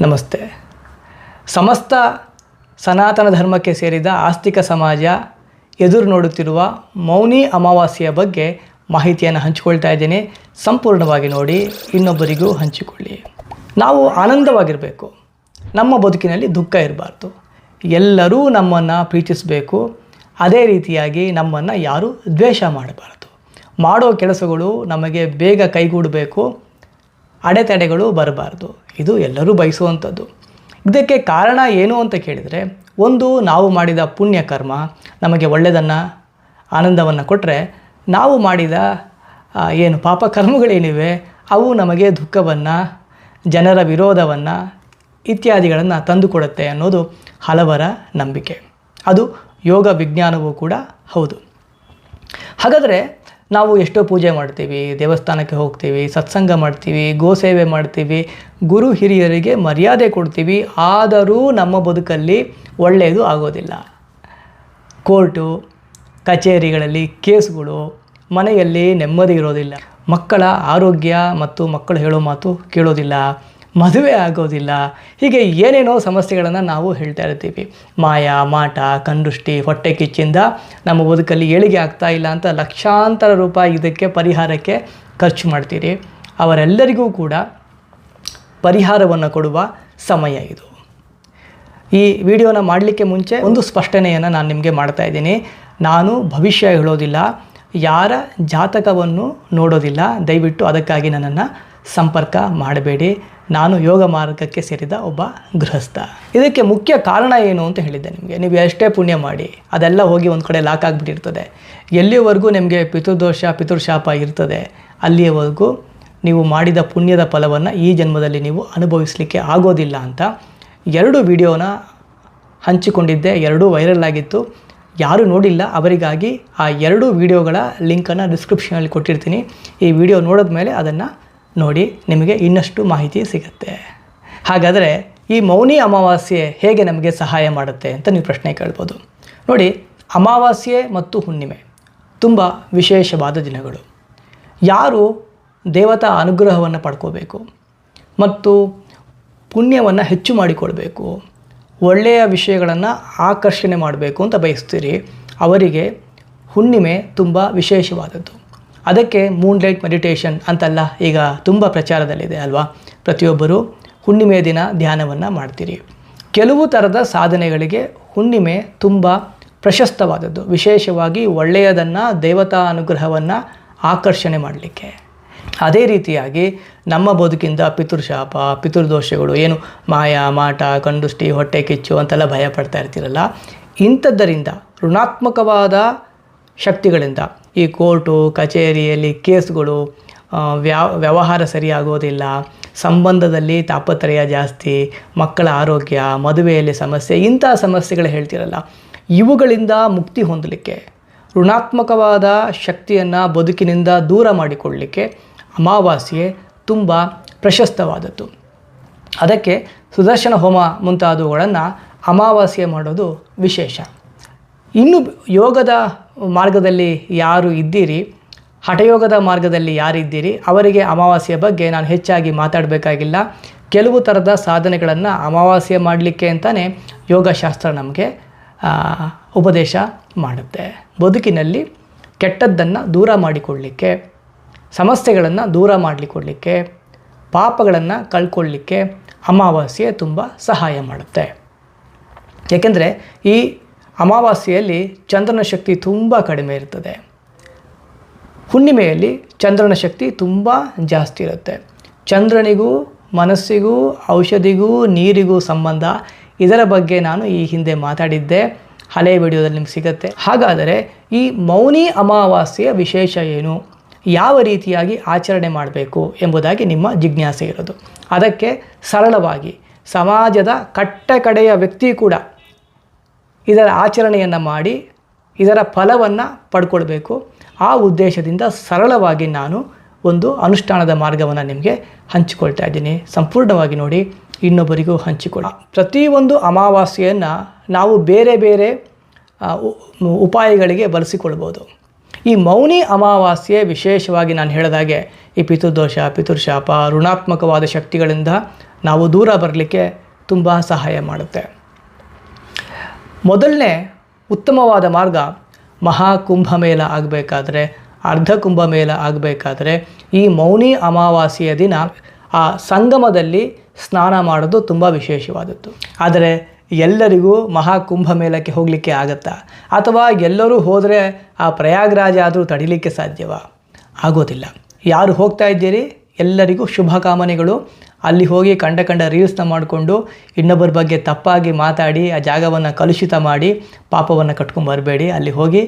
ನಮಸ್ತೆ. ಸಮಸ್ತ ಸನಾತನ ಧರ್ಮಕ್ಕೆ ಸೇರಿದ ಆಸ್ತಿಕ ಸಮಾಜ ಎದುರು ನೋಡುತ್ತಿರುವ ಮೌನಿ ಅಮಾವಾಸ್ಯೆಯ ಬಗ್ಗೆ ಮಾಹಿತಿಯನ್ನು ಹಂಚಿಕೊಳ್ತಾ ಇದ್ದೇನೆ. ಸಂಪೂರ್ಣವಾಗಿ ನೋಡಿ, ಇನ್ನೊಬ್ಬರಿಗೂ ಹಂಚಿಕೊಳ್ಳಿ. ನಾವು ಆನಂದವಾಗಿರಬೇಕು. ನಮ್ಮ ಬದುಕಿನಲ್ಲಿ ದುಃಖ ಇರಬಾರ್ದು. ಎಲ್ಲರೂ ನಮ್ಮನ್ನು ಪ್ರೀತಿಸಬೇಕು. ಅದೇ ರೀತಿಯಾಗಿ ನಮ್ಮನ್ನು ಯಾರೂ ದ್ವೇಷ ಮಾಡಬಾರ್ದು. ಮಾಡೋ ಕೆಲಸಗಳು ನಮಗೆ ಬೇಗ ಕೈಗೂಡಬೇಕು. ಅಡೆತಡೆಗಳು ಬರಬಾರ್ದು. ಇದು ಎಲ್ಲರೂ ಬಯಸುವಂಥದ್ದು. ಇದಕ್ಕೆ ಕಾರಣ ಏನು ಅಂತ ಕೇಳಿದರೆ, ಒಂದು ನಾವು ಮಾಡಿದ ಪುಣ್ಯ ಕರ್ಮ ನಮಗೆ ಒಳ್ಳೆಯದನ್ನು ಆನಂದವನ್ನು ಕೊಟ್ಟರೆ ನಾವು ಮಾಡಿದ ಏನು ಪಾಪ ಕರ್ಮಗಳೇನಿವೆ, ಅವು ನಮಗೆ ದುಃಖವನ್ನು, ಜನರ ವಿರೋಧವನ್ನು ಇತ್ಯಾದಿಗಳನ್ನು ತಂದುಕೊಡುತ್ತೆ ಅನ್ನೋದು ಹಲವರ ನಂಬಿಕೆ. ಅದು ಯೋಗ ವಿಜ್ಞಾನವೂ ಕೂಡ ಹೌದು. ಹಾಗಾದರೆ ನಾವು ಎಷ್ಟೋ ಪೂಜೆ ಮಾಡ್ತೀವಿ, ದೇವಸ್ಥಾನಕ್ಕೆ ಹೋಗ್ತೀವಿ, ಸತ್ಸಂಗ ಮಾಡ್ತೀವಿ ಗೋಸೇವೆ ಮಾಡ್ತೀವಿ, ಗುರು ಹಿರಿಯರಿಗೆ ಮರ್ಯಾದೆ ಕೊಡ್ತೀವಿ, ಆದರೂ ನಮ್ಮ ಬದುಕಲ್ಲಿ ಒಳ್ಳೆಯದು ಆಗೋದಿಲ್ಲ. ಕೋರ್ಟು, ಕಚೇರಿಗಳಲ್ಲಿ ಕೇಸ್ಗಳು, ಮನೆಯಲ್ಲಿ ನೆಮ್ಮದಿ ಇರೋದಿಲ್ಲ. ಮಕ್ಕಳ ಆರೋಗ್ಯ ಮತ್ತು ಮಕ್ಕಳು ಹೇಳೋ ಮಾತು ಕೇಳೋದಿಲ್ಲ. ಮದುವೆ ಆಗೋದಿಲ್ಲ. ಹೀಗೆ ಏನೇನೋ ಸಮಸ್ಯೆಗಳನ್ನು ನಾವು ಹೇಳ್ತಾ ಇರ್ತೀವಿ. ಮಾಯ, ಮಾಟ ಕಂದೃಷ್ಟಿ ಹೊಟ್ಟೆ ಕಿಚ್ಚಿಂದ ನಮ್ಮ ಬದುಕಲ್ಲಿ ಏಳಿಗೆ ಆಗ್ತಾ ಇಲ್ಲ ಅಂತ ಲಕ್ಷಾಂತರ ರೂಪಾಯಿ ಇದಕ್ಕೆ ಪರಿಹಾರಕ್ಕೆ ಖರ್ಚು ಮಾಡ್ತೀರಿ. ಅವರೆಲ್ಲರಿಗೂ ಕೂಡ ಪರಿಹಾರವನ್ನು ಕೊಡುವ ಸಮಯ ಇದು. ಈ ವಿಡಿಯೋನ ಮಾಡಲಿಕ್ಕೆ ಮುಂಚೆ ಒಂದು ಸ್ಪಷ್ಟನೆಯನ್ನು ನಾನು ನಿಮಗೆ ಮಾಡ್ತಾ ಇದ್ದೀನಿ. ನಾನು ಭವಿಷ್ಯ ಹೇಳೋದಿಲ್ಲ, ಯಾರ ಜಾತಕವನ್ನು ನೋಡೋದಿಲ್ಲ. ದಯವಿಟ್ಟು ಅದಕ್ಕಾಗಿ ನನ್ನನ್ನು ಸಂಪರ್ಕ ಮಾಡಬೇಡಿ. ನಾನು ಯೋಗ ಮಾರ್ಗಕ್ಕೆ ಸೇರಿದ ಒಬ್ಬ ಗೃಹಸ್ಥ. ಇದಕ್ಕೆ ಮುಖ್ಯ ಕಾರಣ ಏನು ಅಂತ ಹೇಳಿದ್ದೆ ನಿಮಗೆ. ನೀವು ಎಷ್ಟೇ ಪುಣ್ಯ ಮಾಡಿ, ಅದೆಲ್ಲ ಹೋಗಿ ಒಂದು ಕಡೆ ಲಾಕ್ ಆಗಿಬಿಟ್ಟಿರ್ತದೆ. ಎಲ್ಲಿಯವರೆಗೂ ನಿಮಗೆ ಪಿತೃದೋಷ, ಪಿತೃಶಾಪ ಇರ್ತದೆ, ಅಲ್ಲಿಯವರೆಗೂ ನೀವು ಮಾಡಿದ ಪುಣ್ಯದ ಫಲವನ್ನು ಈ ಜನ್ಮದಲ್ಲಿ ನೀವು ಅನುಭವಿಸಲಿಕ್ಕೆ ಆಗೋದಿಲ್ಲ ಅಂತ ಎರಡು ವಿಡಿಯೋನ ಹಂಚಿಕೊಂಡಿದ್ದೆ. ಎರಡೂ ವೈರಲ್ ಆಗಿತ್ತು. ಯಾರು ನೋಡಿಲ್ಲ ಅವರಿಗಾಗಿ ಆ ಎರಡು ವಿಡಿಯೋಗಳ ಲಿಂಕನ್ನು ಡಿಸ್ಕ್ರಿಪ್ಷನಲ್ಲಿ ಕೊಟ್ಟಿರ್ತೀನಿ. ಈ ವಿಡಿಯೋ ನೋಡಿದ ಮೇಲೆ ಅದನ್ನು ನೋಡಿ ನಿಮಗೆ ಇನ್ನಷ್ಟು ಮಾಹಿತಿ ಸಿಗುತ್ತೆ. ಹಾಗಾದರೆ ಈ ಮೌನಿ ಅಮಾವಾಸ್ಯೆ ಹೇಗೆ ನಮಗೆ ಸಹಾಯ ಮಾಡುತ್ತೆ ಅಂತ ನೀವು ಪ್ರಶ್ನೆ ಕೇಳ್ಬೋದು. ನೋಡಿ, ಅಮಾವಾಸ್ಯೆ ಮತ್ತು ಹುಣ್ಣಿಮೆ ತುಂಬ ವಿಶೇಷವಾದ ದಿನಗಳು. ಯಾರು ದೇವತಾ ಅನುಗ್ರಹವನ್ನು ಪಡ್ಕೋಬೇಕು ಮತ್ತು ಪುಣ್ಯವನ್ನು ಹೆಚ್ಚು ಮಾಡಿಕೊಳ್ಬೇಕು, ಒಳ್ಳೆಯ ವಿಷಯಗಳನ್ನು ಆಕರ್ಷಣೆ ಮಾಡಬೇಕು ಅಂತ ಬಯಸ್ತೀರಿ, ಅವರಿಗೆ ಹುಣ್ಣಿಮೆ ತುಂಬ ವಿಶೇಷವಾದದ್ದು. ಅದಕ್ಕೆ ಮೂನ್ಲೈಟ್ ಮೆಡಿಟೇಷನ್ ಅಂತೆಲ್ಲ ಈಗ ತುಂಬ ಪ್ರಚಾರದಲ್ಲಿದೆ ಅಲ್ವಾ? ಪ್ರತಿಯೊಬ್ಬರು ಹುಣ್ಣಿಮೆ ದಿನ ಧ್ಯಾನವನ್ನು ಮಾಡ್ತೀರಿ. ಕೆಲವು ಥರದ ಸಾಧನೆಗಳಿಗೆ ಹುಣ್ಣಿಮೆ ತುಂಬ ಪ್ರಶಸ್ತವಾದದ್ದು. ವಿಶೇಷವಾಗಿ ಒಳ್ಳೆಯದನ್ನು ದೇವತಾ ಅನುಗ್ರಹವನ್ನು ಆಕರ್ಷಣೆ ಮಾಡಲಿಕ್ಕೆ. ಅದೇ ರೀತಿಯಾಗಿ ನಮ್ಮ ಬದುಕಿಂದ ಪಿತೃಶಾಪ, ಪಿತೃದೋಷಗಳು ಏನು ಮಾಯ, ಮಾಟ ಕಂಡುಷ್ಟಿ ಹೊಟ್ಟೆ ಕಿಚ್ಚು ಅಂತೆಲ್ಲ ಭಯ ಪಡ್ತಾ ಇರ್ತೀರಲ್ಲ? ಇಂಥದ್ದರಿಂದ ಋಣಾತ್ಮಕವಾದ ಶಕ್ತಿಗಳಿಂದ. ಈ ಕೋರ್ಟು, ಕಚೇರಿಯಲ್ಲಿ ಕೇಸ್ಗಳು ವ್ಯವಹಾರ ಸರಿಯಾಗೋದಿಲ್ಲ. ಸಂಬಂಧದಲ್ಲಿ ತಾಪತ್ರಯ ಜಾಸ್ತಿ, ಮಕ್ಕಳ ಆರೋಗ್ಯ, ಮದುವೆಯಲ್ಲಿ ಸಮಸ್ಯೆ, ಇಂಥ ಸಮಸ್ಯೆಗಳು ಹೇಳ್ತಿರಲ್ಲ. ಇವುಗಳಿಂದ ಮುಕ್ತಿ ಹೊಂದಲಿಕ್ಕೆ, ಋಣಾತ್ಮಕವಾದ ಶಕ್ತಿಯನ್ನು ಬದುಕಿನಿಂದ ದೂರ ಮಾಡಿಕೊಳ್ಳಲಿಕ್ಕೆ ಅಮಾವಾಸ್ಯೆ ತುಂಬ ಪ್ರಶಸ್ತವಾದದ್ದು. ಅದಕ್ಕೆ ಸುದರ್ಶನ ಹೋಮ ಮುಂತಾದವುಗಳನ್ನು ಅಮಾವಾಸ್ಯೆ ಮಾಡೋದು ವಿಶೇಷ. ಇನ್ನು ಯೋಗದ ಮಾರ್ಗದಲ್ಲಿ ಯಾರು ಇದ್ದೀರಿ, ಹಠಯೋಗದ ಮಾರ್ಗದಲ್ಲಿ ಯಾರಿದ್ದೀರಿ, ಅವರಿಗೆ ಅಮಾವಾಸ್ಯೆಯ ಬಗ್ಗೆ ನಾನು ಹೆಚ್ಚಾಗಿ ಮಾತಾಡಬೇಕಾಗಿಲ್ಲ. ಕೆಲವು ಥರದ ಸಾಧನೆಗಳನ್ನು ಅಮಾವಾಸ್ಯೆ ಮಾಡಲಿಕ್ಕೆ ಅಂತಲೇ ಯೋಗಶಾಸ್ತ್ರ ನಮಗೆ ಉಪದೇಶ ಮಾಡುತ್ತೆ. ಬದುಕಿನಲ್ಲಿ ಕೆಟ್ಟದ್ದನ್ನು ದೂರ ಮಾಡಿಕೊಳ್ಳಿಕ್ಕೆ, ಸಮಸ್ಯೆಗಳನ್ನು ದೂರ ಮಾಡಲಿಕೊಡ್ಲಿಕ್ಕೆ, ಪಾಪಗಳನ್ನು ಕಳ್ಕೊಳ್ಳಿಕ್ಕೆ ಅಮಾವಾಸ್ಯೆ ತುಂಬ ಸಹಾಯ ಮಾಡುತ್ತೆ. ಏಕೆಂದರೆ ಈ ಅಮಾವಾಸ್ಯೆಯಲ್ಲಿ ಚಂದ್ರನ ಶಕ್ತಿ ತುಂಬ ಕಡಿಮೆ ಇರ್ತದೆ. ಹುಣ್ಣಿಮೆಯಲ್ಲಿ ಚಂದ್ರನ ಶಕ್ತಿ ತುಂಬ ಜಾಸ್ತಿ ಇರುತ್ತೆ. ಚಂದ್ರನಿಗೂ, ಮನಸ್ಸಿಗೂ, ಔಷಧಿಗೂ, ನೀರಿಗೂ ಸಂಬಂಧ ಇದರ ಬಗ್ಗೆ ನಾನು ಈ ಹಿಂದೆ ಮಾತಾಡಿದ್ದೆ. ಹಳೆಯ ವಿಡಿಯೋದಲ್ಲಿ ನಿಮ್ಗೆ ಸಿಗುತ್ತೆ. ಹಾಗಾದರೆ ಈ ಮೌನಿ ಅಮಾವಾಸ್ಯೆಯ ವಿಶೇಷ ಏನು? ಯಾವ ರೀತಿಯಾಗಿ ಆಚರಣೆ ಮಾಡಬೇಕು ಎಂಬುದಾಗಿ ನಿಮ್ಮ ಜಿಜ್ಞಾಸೆ ಇರೋದು. ಅದಕ್ಕೆ ಸರಳವಾಗಿ ಸಮಾಜದ ಕಟ್ಟಕಡೆಯ ವ್ಯಕ್ತಿ ಕೂಡ ಇದರ ಆಚರಣೆಯನ್ನು ಮಾಡಿ ಇದರ ಫಲವನ್ನು ಪಡ್ಕೊಳ್ಬೇಕು. ಆ ಉದ್ದೇಶದಿಂದ ಸರಳವಾಗಿ ನಾನು ಒಂದು ಅನುಷ್ಠಾನದ ಮಾರ್ಗವನ್ನು ನಿಮಗೆ ಹಂಚಿಕೊಳ್ತಾ ಇದ್ದೀನಿ. ಸಂಪೂರ್ಣವಾಗಿ ನೋಡಿ ಇನ್ನೊಬ್ಬರಿಗೂ ಹಂಚಿಕೊಳ್ಳ ಪ್ರತಿಯೊಂದು ಅಮಾವಾಸ್ಯೆಯನ್ನು ನಾವು ಬೇರೆ ಬೇರೆ ಉಪಾಯಗಳಿಗೆ ಬಳಸಿಕೊಳ್ಬೋದು. ಈ ಮೌನಿ ಅಮಾವಾಸ್ಯೆ ವಿಶೇಷವಾಗಿ ನಾನು ಹೇಳಿದಾಗೆ ಈ ಪಿತೃದೋಷ, ಪಿತೃಶಾಪ, ಋಣಾತ್ಮಕವಾದ ಶಕ್ತಿಗಳಿಂದ ನಾವು ದೂರ ಬರಲಿಕ್ಕೆ ತುಂಬ ಸಹಾಯ ಮಾಡುತ್ತೆ. ಮೊದಲನೇ ಉತ್ತಮವಾದ ಮಾರ್ಗ ಮಹಾ ಕುಂಭಮೇಳ ಆಗಬೇಕಾದ್ರೆ ಅರ್ಧ ಕುಂಭಮೇಳ ಆಗಬೇಕಾದ್ರೆ, ಈ ಮೌನಿ ಅಮಾವಾಸ್ಯೆಯ ದಿನ ಆ ಸಂಗಮದಲ್ಲಿ ಸ್ನಾನ ಮಾಡೋದು ತುಂಬ ವಿಶೇಷವಾದದ್ದು. ಆದರೆ ಎಲ್ಲರಿಗೂ ಮಹಾ ಮೇಲಕ್ಕೆ ಹೋಗಲಿಕ್ಕೆ ಆಗತ್ತಾ? ಅಥವಾ ಎಲ್ಲರೂ ಹೋದರೆ ಆ ಪ್ರಯಾಗ್ರಾಜ ಆದರೂ ತಡಿಲಿಕ್ಕೆ ಸಾಧ್ಯವಾ? ಆಗೋದಿಲ್ಲ. ಯಾರು ಹೋಗ್ತಾ ಇದ್ದೀರಿ? ಎಲ್ಲರಿಗೂ ಶುಭ ಕಾಮನೆಗಳು. ಅಲ್ಲಿ ಹೋಗಿ ಕಂಡ ಕಂಡ ರೀಲ್ಸ್ನ ಮಾಡಿಕೊಂಡು ಇನ್ನೊಬ್ಬರ ಬಗ್ಗೆ ತಪ್ಪಾಗಿ ಮಾತಾಡಿ ಆ ಜಾಗವನ್ನು ಕಲುಷಿತ ಮಾಡಿ ಪಾಪವನ್ನು ಕಟ್ಕೊಂಡು ಬರಬೇಡಿ. ಅಲ್ಲಿ ಹೋಗಿ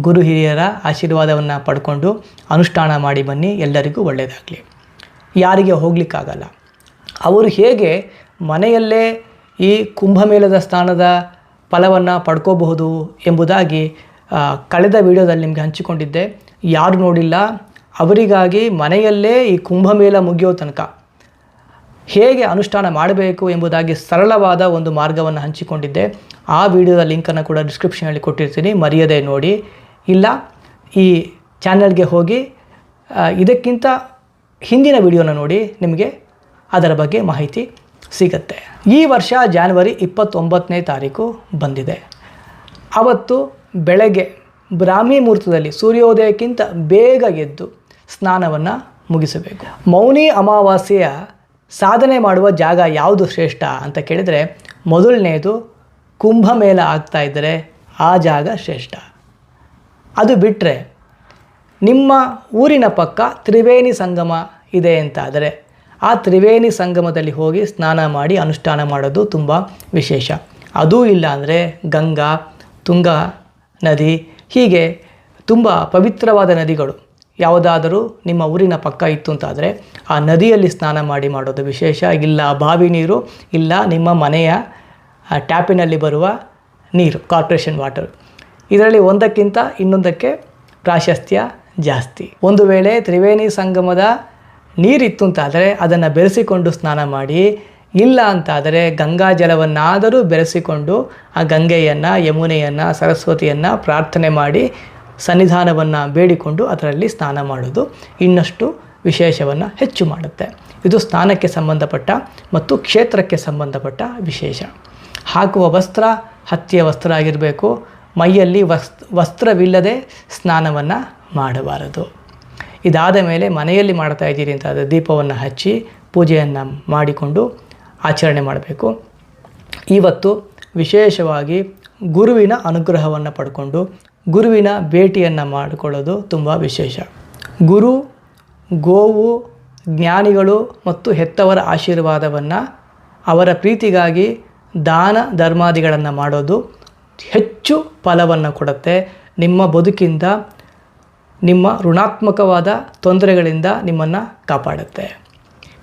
ಗುರು ಹಿರಿಯರ ಆಶೀರ್ವಾದವನ್ನು ಪಡ್ಕೊಂಡು ಅನುಷ್ಠಾನ ಮಾಡಿ ಬನ್ನಿ. ಎಲ್ಲರಿಗೂ ಒಳ್ಳೆಯದಾಗಲಿ ಯಾರಿಗೆ ಹೋಗಲಿಕ್ಕಾಗಲ್ಲ. ಅವರು ಹೇಗೆ ಮನೆಯಲ್ಲೇ ಈ ಕುಂಭಮೇಳದ ಸ್ಥಾನದ ಫಲವನ್ನು ಪಡ್ಕೋಬಹುದು ಎಂಬುದಾಗಿ ಕಳೆದ ವಿಡಿಯೋದಲ್ಲಿ ನಿಮಗೆ ಹಂಚಿಕೊಂಡಿದ್ದೆ. ಯಾರು ನೋಡಿಲ್ಲ. ಅವರಿಗಾಗಿ ಮನೆಯಲ್ಲೇ ಈ ಕುಂಭಮೇಳ ಮುಗಿಯೋ ತನಕ ಹೇಗೆ ಅನುಷ್ಠಾನ ಮಾಡಬೇಕು ಎಂಬುದಾಗಿ ಸರಳವಾದ ಒಂದು ಮಾರ್ಗವನ್ನು ಹಂಚಿಕೊಂಡಿದ್ದೆ. ಆ ವಿಡಿಯೋದ ಲಿಂಕನ್ನು ಕೂಡ ಡಿಸ್ಕ್ರಿಪ್ಷನಲ್ಲಿ ಕೊಟ್ಟಿರ್ತೀನಿ, ಮರೆಯದೆ ನೋಡಿ. ಇಲ್ಲ, ಈ ಚಾನೆಲ್ಗೆ ಹೋಗಿ ಇದಕ್ಕಿಂತ ಹಿಂದಿನ ವಿಡಿಯೋನ ನೋಡಿ, ನಿಮಗೆ ಅದರ ಬಗ್ಗೆ ಮಾಹಿತಿ ಸಿಗತ್ತೆ. ಈ ವರ್ಷ ಜಾನ್ವರಿ ಇಪ್ಪತ್ತೊಂಬತ್ತನೇ ತಾರೀಕು ಬಂದಿದೆ. ಅವತ್ತು ಬೆಳಗ್ಗೆ ಬ್ರಾಹ್ಮಿ ಮುಹೂರ್ತದಲ್ಲಿ ಸೂರ್ಯೋದಯಕ್ಕಿಂತ ಬೇಗ ಎದ್ದು ಸ್ನಾನವನ್ನು ಮುಗಿಸಬೇಕು. ಮೌನಿ ಅಮಾವಾಸ್ಯೆಯ ಸಾಧನೆ ಮಾಡುವ ಜಾಗ ಯಾವುದು ಶ್ರೇಷ್ಠ ಅಂತ ಕೇಳಿದರೆ ಮೊದಲನೇದು ಕುಂಭಮೇಳ ಆಗ್ತಾ ಇದ್ದರೆ ಆ ಜಾಗ ಶ್ರೇಷ್ಠ. ಅದು ಬಿಟ್ಟರೆ ನಿಮ್ಮ ಊರಿನ ಪಕ್ಕ ತ್ರಿವೇಣಿ ಸಂಗಮ ಇದೆ ಅಂತಾದರೆ ಆ ತ್ರಿವೇಣಿ ಸಂಗಮದಲ್ಲಿ ಹೋಗಿ ಸ್ನಾನ ಮಾಡಿ ಅನುಷ್ಠಾನ ಮಾಡೋದು ತುಂಬ ವಿಶೇಷ. ಅದೂ ಇಲ್ಲ ಅಂದರೆ ಗಂಗಾ, ತುಂಗಾ ನದಿ ಹೀಗೆ ತುಂಬ ಪವಿತ್ರವಾದ ನದಿಗಳು ಯಾವುದಾದರೂ ನಿಮ್ಮ ಊರಿನ ಪಕ್ಕ ಇತ್ತು ಅಂತಾದರೆ ಆ ನದಿಯಲ್ಲಿ ಸ್ನಾನ ಮಾಡಿ ಮಾಡೋದು ವಿಶೇಷ. ಇಲ್ಲ ಬಾವಿ ನೀರು, ಇಲ್ಲ ನಿಮ್ಮ ಮನೆಯ ಟ್ಯಾಪಿನಲ್ಲಿ ಬರುವ ನೀರು, ಕಾರ್ಪೊರೇಷನ್ ವಾಟರ್. ಇದರಲ್ಲಿ ಒಂದಕ್ಕಿಂತ ಇನ್ನೊಂದಕ್ಕೆ ಪ್ರಾಶಸ್ತ್ಯ ಜಾಸ್ತಿ. ಒಂದು ವೇಳೆ ತ್ರಿವೇಣಿ ಸಂಗಮದ ನೀರಿತ್ತು ಅಂತಾದರೆ ಅದನ್ನು ಬೆರೆಸಿಕೊಂಡು ಸ್ನಾನ ಮಾಡಿ, ಇಲ್ಲ ಅಂತಾದರೆ ಗಂಗಾ ಜಲವನ್ನಾದರೂ ಬೆರೆಸಿಕೊಂಡು ಆ ಗಂಗೆಯನ್ನು, ಯಮುನೆಯನ್ನು, ಸರಸ್ವತಿಯನ್ನು ಪ್ರಾರ್ಥನೆ ಮಾಡಿ ಸನ್ನಿಧಾನವನ್ನು ಬೇಡಿಕೊಂಡು ಅದರಲ್ಲಿ ಸ್ನಾನ ಮಾಡೋದು ಇನ್ನಷ್ಟು ವಿಶೇಷವನ್ನು ಹೆಚ್ಚು ಮಾಡುತ್ತೆ. ಇದು ಸ್ನಾನಕ್ಕೆ ಸಂಬಂಧಪಟ್ಟ ಮತ್ತು ಕ್ಷೇತ್ರಕ್ಕೆ ಸಂಬಂಧಪಟ್ಟ ವಿಶೇಷ. ಹಾಕುವ ವಸ್ತ್ರ, ಹತ್ತಿಯ ವಸ್ತ್ರ ಆಗಿರಬೇಕು, ಮೈಯಲ್ಲಿ ವಸ್, ವಸ್ತ್ರವಿಲ್ಲದೆ ಸ್ನಾನವನ್ನು ಮಾಡಬಾರದು. ಇದಾದ ಮೇಲೆ ಮನೆಯಲ್ಲಿ ಮಾಡ್ತಾ ಇದ್ದೀರಿ ಅಂತ ಅದು ದೀಪವನ್ನು ಹಚ್ಚಿ ಪೂಜೆಯನ್ನು ಮಾಡಿಕೊಂಡು ಆಚರಣೆ ಮಾಡಬೇಕು. ಇವತ್ತು ವಿಶೇಷವಾಗಿ ಗುರುವಿನ ಅನುಗ್ರಹವನ್ನು ಪಡ್ಕೊಂಡು ಗುರುವಿನ ಭೇಟಿಯನ್ನು ಮಾಡಿಕೊಳ್ಳೋದು ತುಂಬ ವಿಶೇಷ. ಗುರು, ಗೋವು, ಜ್ಞಾನಿಗಳು ಮತ್ತು ಹೆತ್ತವರ ಆಶೀರ್ವಾದವನ್ನು ಅವರ ಪ್ರೀತಿಗಾಗಿ ದಾನ ಧರ್ಮಾದಿಗಳನ್ನು ಮಾಡೋದು ಹೆಚ್ಚು ಫಲವನ್ನು ಕೊಡುತ್ತೆ. ನಿಮ್ಮ ಬದುಕಿಂದ, ನಿಮ್ಮ ಋಣಾತ್ಮಕವಾದ ತೊಂದರೆಗಳಿಂದ ನಿಮ್ಮನ್ನು ಕಾಪಾಡುತ್ತೆ.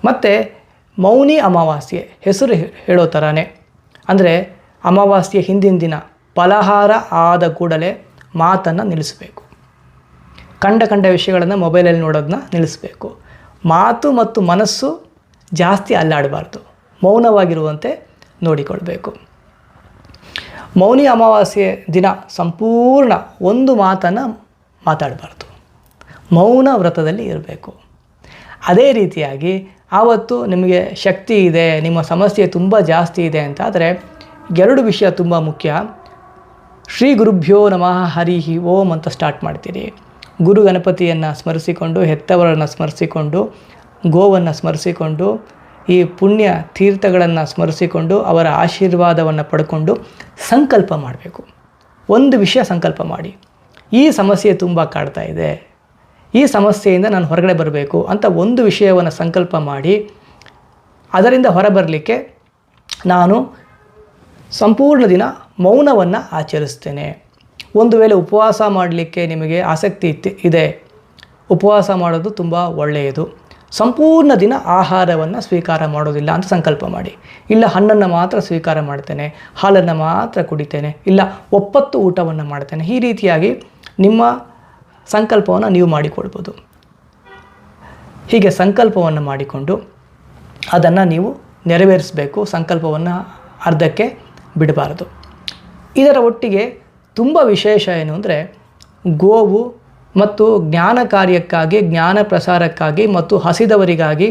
ಮತ್ತು ಮೌನಿ ಅಮಾವಾಸ್ಯೆ ಹೆಸರು ಹೇಳೋ ಥರನೇ ಅಂದರೆ ಅಮಾವಾಸ್ಯೆ ಹಿಂದಿನ ದಿನ ಫಲಹಾರ ಆದ ಕೂಡಲೇ ಮಾತನ್ನು ನಿಲ್ಲಿಸಬೇಕು. ಕಂಡ ಕಂಡ ವಿಷಯಗಳನ್ನು ಮೊಬೈಲಲ್ಲಿ ನೋಡೋದನ್ನ ನಿಲ್ಲಿಸಬೇಕು. ಮಾತು ಮತ್ತು ಮನಸ್ಸು ಜಾಸ್ತಿ ಅಲ್ಲಾಡಬಾರ್ದು. ಮೌನವಾಗಿರುವಂತೆ ನೋಡಿಕೊಳ್ಬೇಕು. ಮೌನಿ ಅಮಾವಾಸ್ಯೆ ದಿನ ಸಂಪೂರ್ಣ ಒಂದು ಮಾತನ್ನು ಮಾತಾಡಬಾರ್ದು. ಮೌನ ವ್ರತದಲ್ಲಿ ಇರಬೇಕು. ಅದೇ ರೀತಿಯಾಗಿ ಆವತ್ತು ನಿಮಗೆ ಶಕ್ತಿ ಇದೆ, ನಿಮ್ಮ ಸಮಸ್ಯೆ ತುಂಬ ಜಾಸ್ತಿ ಇದೆ ಅಂತಾದರೆ ಎರಡು ವಿಷಯ ತುಂಬ ಮುಖ್ಯ. ಶ್ರೀ ಗುರುಭ್ಯೋ ನಮಃ, ಹರಿ ಓಂ ಅಂತ ಸ್ಟಾರ್ಟ್ ಮಾಡ್ತೀರಿ. ಗುರು ಗಣಪತಿಯನ್ನು ಸ್ಮರಿಸಿಕೊಂಡು, ಹೆತ್ತವರನ್ನು ಸ್ಮರಿಸಿಕೊಂಡು, ಗೋವನ್ನು ಸ್ಮರಿಸಿಕೊಂಡು, ಈ ಪುಣ್ಯ ತೀರ್ಥಗಳನ್ನು ಸ್ಮರಿಸಿಕೊಂಡು, ಅವರ ಆಶೀರ್ವಾದವನ್ನು ಪಡ್ಕೊಂಡು ಸಂಕಲ್ಪ ಮಾಡಬೇಕು. ಒಂದು ವಿಷಯ ಸಂಕಲ್ಪ ಮಾಡಿ. ಈ ಸಮಸ್ಯೆ ತುಂಬ ಕಾಡ್ತಾ ಇದೆ. ಈ ಸಮಸ್ಯೆಯಿಂದ ನಾನು ಹೊರಗಡೆ ಬರಬೇಕು ಅಂತ ಒಂದು ವಿಷಯವನ್ನು ಸಂಕಲ್ಪ ಮಾಡಿ, ಅದರಿಂದ ಹೊರಬರಲಿಕ್ಕೆ ನಾನು ಸಂಪೂರ್ಣ ದಿನ ಮೌನವನ್ನು ಆಚರಿಸ್ತೇನೆ. ಒಂದು ವೇಳೆ ಉಪವಾಸ ಮಾಡಲಿಕ್ಕೆ ನಿಮಗೆ ಆಸಕ್ತಿ ಇತ್ತು, ಇದೆ. ಉಪವಾಸ ಮಾಡೋದು ತುಂಬ ಒಳ್ಳೆಯದು. ಸಂಪೂರ್ಣ ದಿನ ಆಹಾರವನ್ನು ಸ್ವೀಕಾರ ಮಾಡೋದಿಲ್ಲ ಅಂತ ಸಂಕಲ್ಪ ಮಾಡಿ. ಇಲ್ಲ, ಹಣ್ಣನ್ನು ಮಾತ್ರ ಸ್ವೀಕಾರ ಮಾಡ್ತೇನೆ, ಹಾಲನ್ನು ಮಾತ್ರ ಕುಡಿತೇನೆ, ಇಲ್ಲ, ಒಪ್ಪತ್ತು ಊಟವನ್ನು ಮಾಡ್ತೇನೆ. ಈ ರೀತಿಯಾಗಿ ನಿಮ್ಮ ಸಂಕಲ್ಪವನ್ನು ನೀವು ಮಾಡಿಕೊಳ್ಬೋದು. ಹೀಗೆ ಸಂಕಲ್ಪವನ್ನು ಮಾಡಿಕೊಂಡು ಅದನ್ನು ನೀವು ನೆರವೇರಿಸಬೇಕು, ಸಂಕಲ್ಪವನ್ನು ಅರ್ಧಕ್ಕೆ ಬಿಡಬಾರದು. ಇದರ ಒಟ್ಟಿಗೆ ತುಂಬ ವಿಶೇಷ ಏನು ಅಂದರೆ ಗೋವು ಮತ್ತು ಜ್ಞಾನ ಕಾರ್ಯಕ್ಕಾಗಿ, ಜ್ಞಾನ ಪ್ರಸಾರಕ್ಕಾಗಿ ಮತ್ತು ಹಸಿದವರಿಗಾಗಿ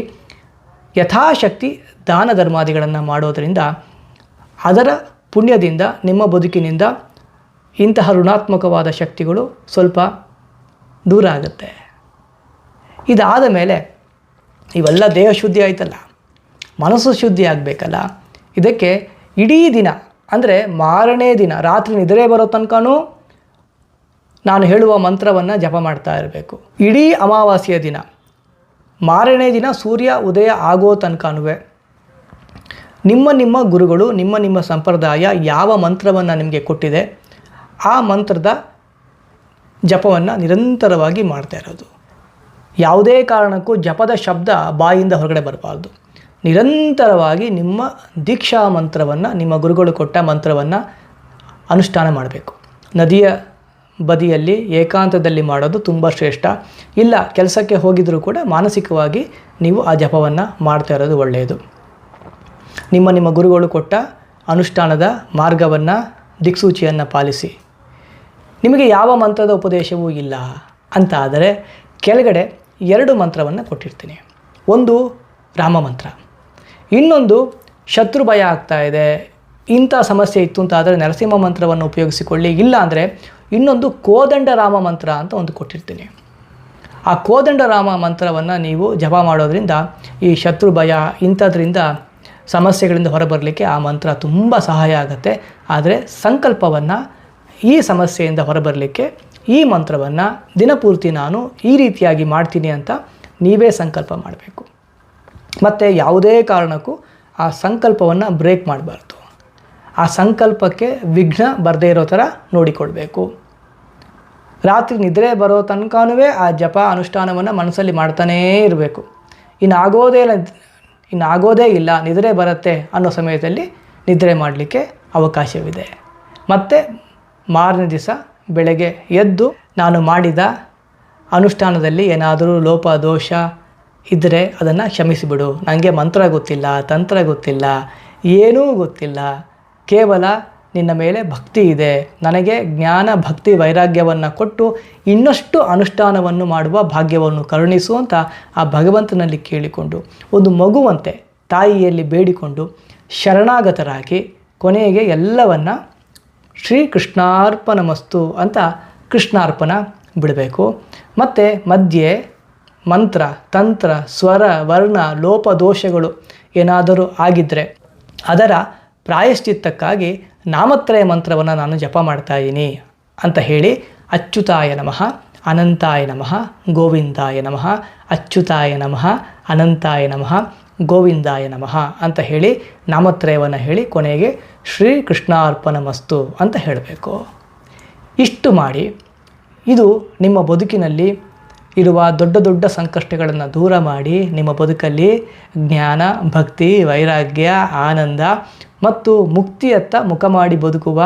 ಯಥಾಶಕ್ತಿ ದಾನ ಧರ್ಮಾದಿಗಳನ್ನು ಮಾಡೋದರಿಂದ ಅದರ ಪುಣ್ಯದಿಂದ, ನಿಮ್ಮ ಬದುಕಿನಿಂದ ಇಂತಹ ಋಣಾತ್ಮಕವಾದ ಶಕ್ತಿಗಳು ಸ್ವಲ್ಪ ದೂರ ಆಗುತ್ತೆ. ಇದಾದ ಮೇಲೆ ಇವೆಲ್ಲ ದೇಹ ಶುದ್ಧಿ ಆಯ್ತಲ್ಲ, ಮನಸ್ಸು ಶುದ್ಧಿ ಆಗಬೇಕಲ್ಲ, ಇದಕ್ಕೆ ಇಡೀ ದಿನ ಅಂದರೆ ಮಾರನೇ ದಿನ, ರಾತ್ರಿ ನಿದ್ರೆ ಬರೋ ತನಕನೂ ನಾನು ಹೇಳುವ ಮಂತ್ರವನ್ನು ಜಪ ಮಾಡ್ತಾ ಇರಬೇಕು. ಇಡೀ ಅಮಾವಾಸ್ಯೆಯ ದಿನ, ಮಾರನೇ ದಿನ ಸೂರ್ಯ ಉದಯ ಆಗೋ ತನಕನೂ ನಿಮ್ಮ ನಿಮ್ಮ ಗುರುಗಳು, ನಿಮ್ಮ ನಿಮ್ಮ ಸಂಪ್ರದಾಯ ಯಾವ ಮಂತ್ರವನ್ನು ನಿಮಗೆ ಕೊಟ್ಟಿದೆ, ಆ ಮಂತ್ರದ ಜಪವನ್ನು ನಿರಂತರವಾಗಿ ಮಾಡ್ತಾ ಇರೋದು. ಯಾವುದೇ ಕಾರಣಕ್ಕೂ ಜಪದ ಶಬ್ದ ಬಾಯಿಂದ ಹೊರಗಡೆ ಬರಬಾರ್ದು. ನಿರಂತರವಾಗಿ ನಿಮ್ಮ ದೀಕ್ಷಾ ಮಂತ್ರವನ್ನು, ನಿಮ್ಮ ಗುರುಗಳು ಕೊಟ್ಟ ಮಂತ್ರವನ್ನು ಅನುಷ್ಠಾನ ಮಾಡಬೇಕು. ನದಿಯ ಬದಿಯಲ್ಲಿ ಏಕಾಂತದಲ್ಲಿ ಮಾಡೋದು ತುಂಬ ಶ್ರೇಷ್ಠ. ಇಲ್ಲ, ಕೆಲಸಕ್ಕೆ ಹೋಗಿದ್ದರೂ ಕೂಡ ಮಾನಸಿಕವಾಗಿ ನೀವು ಆ ಜಪವನ್ನು ಮಾಡ್ತಾ ಇರೋದು ಒಳ್ಳೆಯದು. ನಿಮ್ಮ ನಿಮ್ಮ ಗುರುಗಳು ಕೊಟ್ಟ ಅನುಷ್ಠಾನದ ಮಾರ್ಗವನ್ನು, ದಿಕ್ಸೂಚಿಯನ್ನು ಪಾಲಿಸಿ. ನಿಮಗೆ ಯಾವ ಮಂತ್ರದ ಉಪದೇಶವೂ ಇಲ್ಲ ಅಂತ ಆದರೆ ಕೆಳಗಡೆ ಎರಡು ಮಂತ್ರವನ್ನು ಕೊಟ್ಟಿರ್ತೀನಿ. ಒಂದು ರಾಮ ಮಂತ್ರ ಇನ್ನೊಂದು ಶತ್ರು ಭಯ ಆಗ್ತಾ ಇದೆ. ಇಂಥ ಸಮಸ್ಯೆ ಇತ್ತು ಅಂತ ಆದರೆ ನರಸಿಂಹ ಮಂತ್ರವನ್ನು ಉಪಯೋಗಿಸಿಕೊಳ್ಳಿ. ಇಲ್ಲ ಅಂದರೆ ಇನ್ನೊಂದು ಕೋದಂಡ ರಾಮ ಮಂತ್ರ ಅಂತ ಒಂದು ಕೊಟ್ಟಿರ್ತೀನಿ. ಆ ಕೋದಂಡರಾಮ ಮಂತ್ರವನ್ನು ನೀವು ಜಪ ಮಾಡೋದ್ರಿಂದ ಈ ಶತ್ರು ಭಯ ಇಂಥದ್ರಿಂದ ಸಮಸ್ಯೆಗಳಿಂದ ಹೊರಬರಲಿಕ್ಕೆ ಆ ಮಂತ್ರ ತುಂಬ ಸಹಾಯ ಆಗುತ್ತೆ. ಆದರೆ ಸಂಕಲ್ಪವನ್ನು ಈ ಸಮಸ್ಯೆಯಿಂದ ಹೊರಬರಲಿಕ್ಕೆ ಈ ಮಂತ್ರವನ್ನು ದಿನಪೂರ್ತಿ ನಾನು ಈ ರೀತಿಯಾಗಿ ಮಾಡ್ತೀನಿ ಅಂತ ನೀವೇ ಸಂಕಲ್ಪ ಮಾಡಬೇಕು. ಮತ್ತು ಯಾವುದೇ ಕಾರಣಕ್ಕೂ ಆ ಸಂಕಲ್ಪವನ್ನು ಬ್ರೇಕ್ ಮಾಡಬಾರ್ದು. ಆ ಸಂಕಲ್ಪಕ್ಕೆ ವಿಘ್ನ ಬರದೇ ಇರೋ ಥರ ನೋಡಿಕೊಳ್ಬೇಕು. ರಾತ್ರಿ ನಿದ್ರೆ ಬರೋ ತನಕನೂ ಆ ಜಪ ಅನುಷ್ಠಾನವನ್ನು ಮನಸ್ಸಲ್ಲಿ ಮಾಡ್ತಾನೇ ಇರಬೇಕು. ಇನ್ನು ಆಗೋದೇ ಇಲ್ಲ ಇನ್ನು ಆಗೋದೇ ಇಲ್ಲ, ನಿದ್ರೆ ಬರುತ್ತೆ ಅನ್ನೋ ಸಮಯದಲ್ಲಿ ನಿದ್ರೆ ಮಾಡಲಿಕ್ಕೆ ಅವಕಾಶವಿದೆ. ಮತ್ತು ಮಾರನೇ ದಿವಸ ಬೆಳಗ್ಗೆ ಎದ್ದು ನಾನು ಮಾಡಿದ ಅನುಷ್ಠಾನದಲ್ಲಿ ಏನಾದರೂ ಲೋಪ, ದೋಷ ಇದ್ದರೆ ಅದನ್ನು ಕ್ಷಮಿಸಿಬಿಡು. ನನಗೆ ಮಂತ್ರ ಗೊತ್ತಿಲ್ಲ, ತಂತ್ರ ಗೊತ್ತಿಲ್ಲ, ಏನೂ ಗೊತ್ತಿಲ್ಲ. ಕೇವಲ ನಿನ್ನ ಮೇಲೆ ಭಕ್ತಿ ಇದೆ. ನನಗೆ ಜ್ಞಾನ, ಭಕ್ತಿ, ವೈರಾಗ್ಯವನ್ನು ಕೊಟ್ಟು ಇನ್ನಷ್ಟು ಅನುಷ್ಠಾನವನ್ನು ಮಾಡುವ ಭಾಗ್ಯವನ್ನು ಕರುಣಿಸು ಅಂತ ಆ ಭಗವಂತನಲ್ಲಿ ಕೇಳಿಕೊಂಡು, ಒಂದು ಮಗುವಂತೆ ತಾಯಿಯಲ್ಲಿ ಬೇಡಿಕೊಂಡು ಶರಣಾಗತರಾಗಿ ಕೊನೆಗೆ ಎಲ್ಲವನ್ನ ಶ್ರೀ ಕೃಷ್ಣಾರ್ಪಣಮಸ್ತು ಅಂತ ಕೃಷ್ಣಾರ್ಪಣ ಬಿಡಬೇಕು. ಮತ್ತು ಮಧ್ಯೆ ಮಂತ್ರ, ತಂತ್ರ, ಸ್ವರ, ವರ್ಣ ಲೋಪದೋಷಗಳು ಏನಾದರೂ ಆಗಿದ್ದರೆ ಅದರ ಪ್ರಾಯಶ್ಚಿತ್ತಕ್ಕಾಗಿ ನಾಮತ್ರಯ ಮಂತ್ರವನ್ನು ನಾನು ಜಪ ಮಾಡ್ತಾ ಇದ್ದೀನಿ ಅಂತ ಹೇಳಿ ಅಚ್ಯುತಾಯ ನಮಃ, ಅನಂತಾಯ ನಮಃ, ಗೋವಿಂದಾಯ ನಮಃ, ಅಚ್ಯುತಾಯ ನಮಃ, ಅನಂತಾಯ ನಮಃ, ಗೋವಿಂದಾಯ ನಮಃ ಅಂತ ಹೇಳಿ ನಾಮತ್ರಯವನ್ನು ಹೇಳಿ ಕೊನೆಗೆ ಶ್ರೀ ಕೃಷ್ಣಾರ್ಪಣಮಸ್ತು ಅಂತ ಹೇಳಬೇಕು. ಇಷ್ಟು ಮಾಡಿ ಇದು ನಿಮ್ಮ ಬದುಕಿನಲ್ಲಿ ಇರುವ ದೊಡ್ಡ ದೊಡ್ಡ ಸಂಕಷ್ಟಗಳನ್ನು ದೂರ ಮಾಡಿ ನಿಮ್ಮ ಬದುಕಲ್ಲಿ ಜ್ಞಾನ, ಭಕ್ತಿ, ವೈರಾಗ್ಯ, ಆನಂದ ಮತ್ತು ಮುಕ್ತಿಯತ್ತ ಮುಖ ಮಾಡಿ ಬದುಕುವ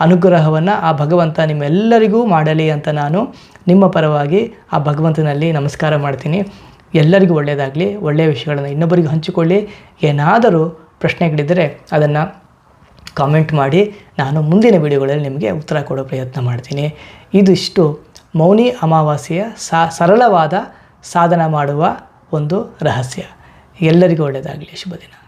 ಅನುಗ್ರಹವನ್ನು ಆ ಭಗವಂತ ನಿಮ್ಮೆಲ್ಲರಿಗೂ ಮಾಡಲಿ ಅಂತ ನಾನು ನಿಮ್ಮ ಪರವಾಗಿ ಆ ಭಗವಂತನಲ್ಲಿ ನಮಸ್ಕಾರ ಮಾಡ್ತೀನಿ. ಎಲ್ಲರಿಗೂ ಒಳ್ಳೆಯದಾಗಲಿ ಒಳ್ಳೆಯ ವಿಷಯಗಳನ್ನು ಇನ್ನೊಬ್ಬರಿಗೂ ಹಂಚಿಕೊಳ್ಳಿ. ಏನಾದರೂ ಪ್ರಶ್ನೆಗಳಿದ್ದರೆ ಅದನ್ನು ಕಾಮೆಂಟ್ ಮಾಡಿ. ನಾನು ಮುಂದಿನ ವಿಡಿಯೋಗಳಲ್ಲಿ ನಿಮಗೆ ಉತ್ತರ ಕೊಡೋ ಪ್ರಯತ್ನ ಮಾಡ್ತೀನಿ. ಇದಿಷ್ಟು. ಮೌನಿ ಅಮಾವಾಸ್ಯೆಯ ಸಾ ಸರಳವಾದ ಸಾಧನ ಮಾಡುವ ಒಂದು ರಹಸ್ಯ. ಎಲ್ಲರಿಗೂ ಒಳ್ಳೆಯದಾಗಲಿ ಶುಭ ದಿನ